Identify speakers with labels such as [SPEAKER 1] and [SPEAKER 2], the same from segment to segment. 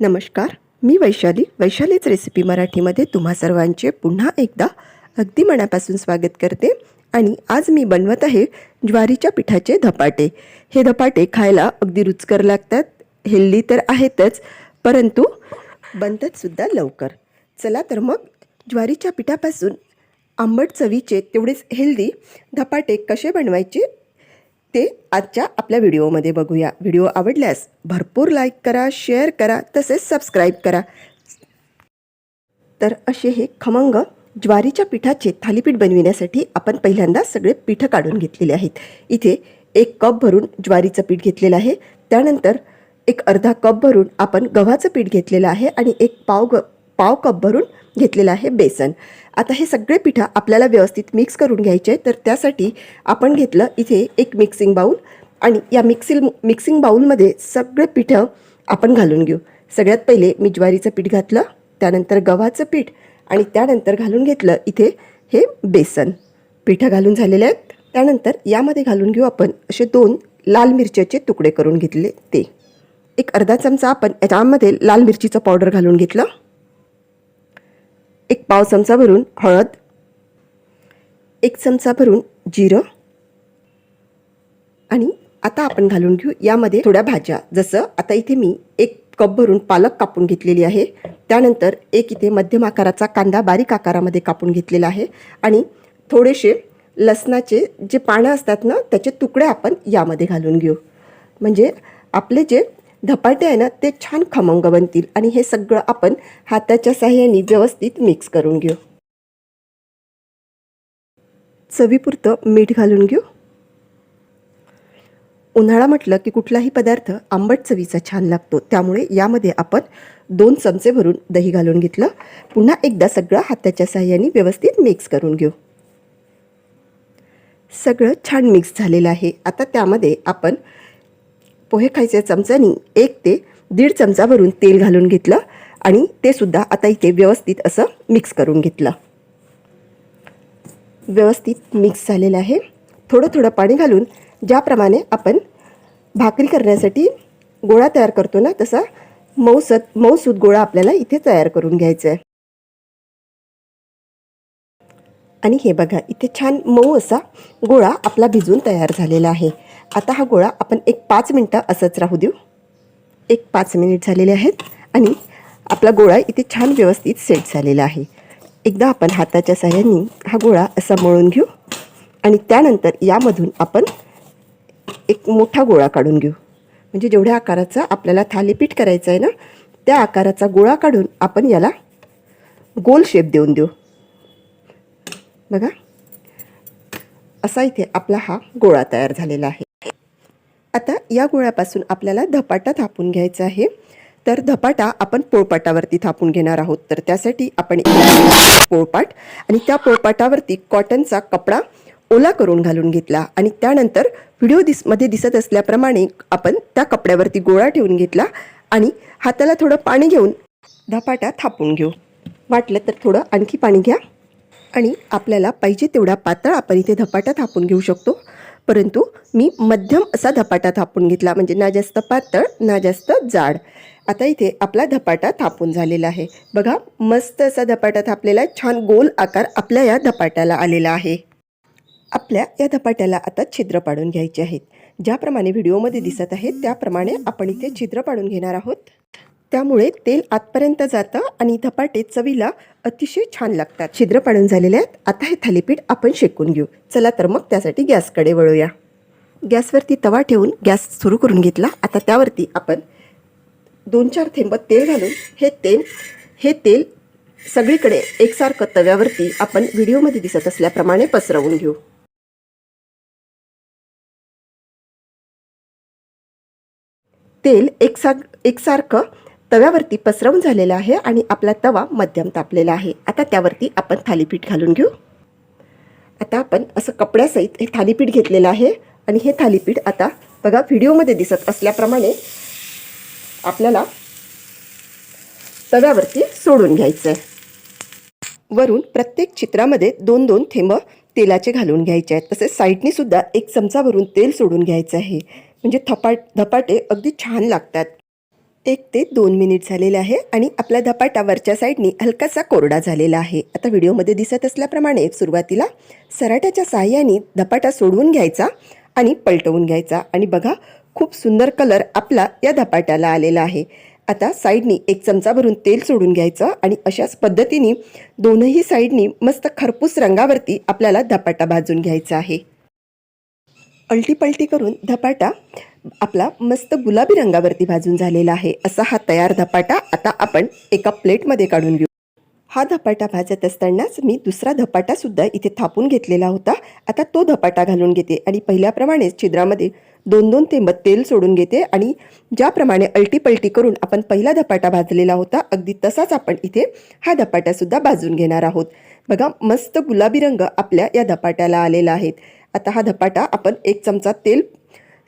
[SPEAKER 1] नमस्कार मी वैशाली. वैशालीच रेसिपी मराठीमध्ये तुम्हा सर्वांचे पुन्हा एकदा अगदी मनापासून स्वागत करते आणि आज मी बनवत आहे ज्वारीच्या पिठाचे धपाटे. हे धपाटे खायला अगदी रुचकर लागतात हेल्दी तर आहेतच परंतु बनतातसुद्धा लवकर. चला तर मग ज्वारीच्या पिठापासून आंबट चवीचे तेवढेच हेल्दी धपाटे कसे बनवायचे ते आजच्या आपल्या व्हिडिओमध्ये बघूया. व्हिडिओ आवडल्यास भरपूर लाईक करा शेअर करा तसेच सबस्क्राईब करा. तर असे हे खमंग ज्वारीच्या पिठाचे थालीपीठ बनविण्यासाठी आपण पहिल्यांदा सगळे पीठं काढून घेतलेले आहेत. इथे एक कप भरून ज्वारीचं पीठ घेतलेलं आहे. त्यानंतर एक अर्धा कप भरून आपण गव्हाचं पीठ घेतलेलं आहे आणि एक पाव ग पाव कप भरून घेतलेलं आहे बेसन. आता हे सगळे पिठं आपल्याला व्यवस्थित मिक्स करून घ्यायचे आहे तर त्यासाठी आपण घेतलं इथे एक मिक्सिंग बाऊल आणि या मिक्सिल मिक्सिंग बाऊलमध्ये सगळे पिठं आपण घालून घेऊ. सगळ्यात पहिले मी ज्वारीचं पीठ घातलं त्यानंतर गव्हाचं पीठ आणि त्यानंतर घालून घेतलं इथे हे बेसन. पिठं घालून झालेले आहेत. त्यानंतर यामध्ये घालून घेऊ आपण असे दोन लाल मिरच्याचे तुकडे करून घेतले ते. एक अर्धा चमचा आपण याच्यामध्ये लाल मिरचीचं पावडर घालून घेतलं. पाव चमचा भरून हळद एक चमचा भरून जिरं आणि आता आपण घालून घेऊ यामध्ये थोड्या भाज्या. जसं आता इथे मी एक कप भरून पालक कापून घेतलेली आहे. त्यानंतर एक इथे मध्यम आकाराचा कांदा बारीक आकारामध्ये कापून घेतलेला आहे आणि थोडेसे लसणाचे जे पानं असतात ना त्याचे तुकडे आपण यामध्ये घालून घेऊ. म्हणजे आपले जे धपाटे आहे ना ते छान खमंग बनतील. आणि हे सगळं आपण हाताच्या साह्याने व्यवस्थित मिक्स करून घेऊ. चवीपुरतं मीठ घालून घेऊ. उन्हाळा म्हटलं की कुठलाही पदार्थ आंबट चवीचा छान लागतो. त्यामुळे यामध्ये आपण दोन चमचे भरून दही घालून घेतलं. पुन्हा एकदा सगळं हाताच्या साह्याने व्यवस्थित मिक्स करून घेऊ. सगळं छान मिक्स झालेलं आहे. आता त्यामध्ये आपण पोहे खायच्या चमचानी एक ते दीड चमचा भरून तेल घालून घेतलं आणि ते सुद्धा आता इथे व्यवस्थित असं मिक्स करून घेतलं. व्यवस्थित मिक्स झालेलं आहे. थोडं थोडं पाणी घालून ज्याप्रमाणे आपण भाकरी करण्यासाठी गोळा तयार करतो ना तसा मऊसत मऊसूत गोळा आपल्याला इथे तयार करून घ्यायचा आहे. आणि हे बघा इथे छान मऊ असा गोळा आपला भिजून तयार झालेला आहे. आता हा गोळा आपण एक पाच मिनटं असंच राहू देऊ. एक पाच मिनिट झालेले आहेत आणि आपला गोळा इथे छान व्यवस्थित सेट झालेला आहे. एकदा आपण हाताच्या साह्याने हा गोळा असा मळून घेऊ आणि त्यानंतर यामधून आपण एक मोठा गोळा काढून घेऊ. म्हणजे जेवढ्या आकाराचा आपल्याला थालीपीठ करायचं आहे ना त्या आकाराचा गोळा काढून आपण याला गोल शेप देऊन देऊ. बघा. असा इथे आपला हा गोळा तयार झालेला आहे. आता या गोळ्यापासून आपल्याला धपाटा थापून घ्यायचा आहे. तर धपाटा आपण पोळपाटावरती थापून घेणार आहोत. तर त्यासाठी आपण पोळपाट आणि त्या पोळपाटावरती कॉटनचा कपडा ओला करून घालून घेतला. आणि त्यानंतर व्हिडिओ दिसमध्ये दिसत असल्याप्रमाणे आपण त्या कपड्यावरती गोळा ठेवून घेतला आणि हाताला थोडं पाणी घेऊन धपाटा थापून घेऊ. वाटलं तर थोडं आणखी पाणी घ्या आणि आपल्याला पाहिजे तेवढा पातळ आपण इथे धपाटा थापून घेऊ शकतो. परंतु मी मध्यम असा धपाटा थापून घेतला. म्हणजे ना जास्त पातळ ना जास्त जाड. आता इथे आपला धपाटा थापून झालेला आहे. बघा मस्त असा धपाटा थापलेला आहे. छान गोल आकार आपल्या या धपाट्याला आलेला आहे. आपल्या या धपाट्याला आता छिद्र पाडून घ्यायचे आहेत. ज्याप्रमाणे व्हिडिओमध्ये दिसत आहे त्याप्रमाणे आपण इथे छिद्र पाडून घेणार आहोत. त्यामुळे तेल आतपर्यंत जातं आणि धपाटे चवीला अतिशय छान लागतात. छिद्र पाडून झालेले आहेत. आता हे थालीपीठ आपण शेकून घेऊ. चला तर मग त्यासाठी गॅसकडे वळूया. गॅसवरती तवा ठेवून गॅस सुरू करून घेतला. आता त्यावरती आपण दोन चार थेंब तेल घालून हे तेल हे तेल सगळीकडे एकसारखं तव्यावरती आपण व्हिडिओमध्ये दिसत असल्याप्रमाणे पसरवून घेऊ. तेल एकसार एकसारखं तव्यावरती पसरवून झालेलं आहे आणि आपला तवा मध्यम तापलेला आहे. आता त्यावरती आपण थालीपीठ घालून घेऊ. आता आपण असं कपड्यासहित हे थालीपीठ घेतलेलं आहे आणि हे थालीपीठ आता बघा व्हिडिओमध्ये दिसत असल्याप्रमाणे आपल्याला तव्यावरती सोडून घ्यायचं आहे. वरून प्रत्येक चित्रामध्ये दोन दोन थेंब तेलाचे घालून घ्यायचे आहेत. तसेच साईडने सुद्धा एक चमचा भरून तेल सोडून घ्यायचं आहे. म्हणजे थपाट धपाटे अगदी छान लागतात. एक ते दोन मिनिट झालेले आहे आणि आपला धपाटा वरच्या साईडनी हलकासा कोरडा झालेला आहे. आता व्हिडिओमध्ये दिसत असल्याप्रमाणे सुरुवातीला सराट्याच्या साहाय्याने धपाटा सोडवून घ्यायचा आणि पलटवून घ्यायचा. आणि बघा खूप सुंदर कलर आपला या धपाट्याला आलेला आहे. आता साईडनी एक चमचा भरून तेल सोडून घ्यायचं आणि अशाच पद्धतीने दोनही साईडनी मस्त खरपूस रंगावरती आपल्याला धपाटा भाजून घ्यायचा आहे. अल्टी पलटी करून धपाटा आपला मस्त गुलाबी रंगावरती भाजून झालेला आहे. असा हा तयार धपाटा आता आपण एका प्लेटमध्ये काढून घेऊ. हा धपाटा भाजत असतानाच मी दुसरा धपाटा सुद्धा इथे थापून घेतलेला होता. आता तो धपाटा घालून घेते आणि पहिल्याप्रमाणेच छिद्रामध्ये दोन दोन थेंब तेल सोडून घेते आणि ज्याप्रमाणे अल्टीपलटी करून आपण पहिला धपाटा भाजलेला होता अगदी तसाच आपण इथे हा धपाटासुद्धा भाजून घेणार आहोत. बघा मस्त गुलाबी रंग आपल्या या धपाट्याला आलेला आहे. आता हा धपाटा आपण एक चमचा तेल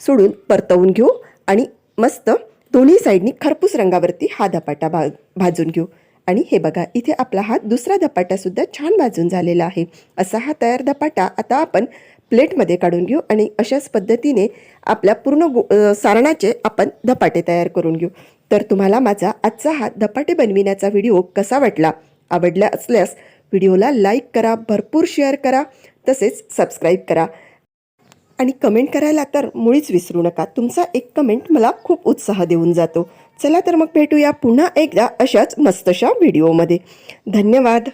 [SPEAKER 1] सोडून परतवून घेऊ आणि मस्त दोन्ही साईडनी खरपूस रंगावरती हा धपाटा भा भाजून घेऊ. आणि हे बघा इथे आपला हा दुसरा धपाटासुद्धा छान भाजून झालेला आहे. असा हा तयार धपाटा आता आपण प्लेटमध्ये काढून घेऊ आणि अशाच पद्धतीने आपल्या पूर्ण गो सारणाचे आपण धपाटे तयार करून घेऊ. तर तुम्हाला माझा आजचा हा धपाटे बनविण्याचा व्हिडिओ कसा वाटला आवडला असल्यास व्हिडिओला लाईक करा भरपूर शेअर करा तसेच सबस्क्राईब करा. आणि कमेंट करायला तर मुळीच विसरू नका. तुमचा एक कमेंट मला खूप उत्साह देऊन जातो. चला तर मग भेटूया पुन्हा एकदा अशाच मस्तशा व्हिडिओमध्ये धन्यवाद.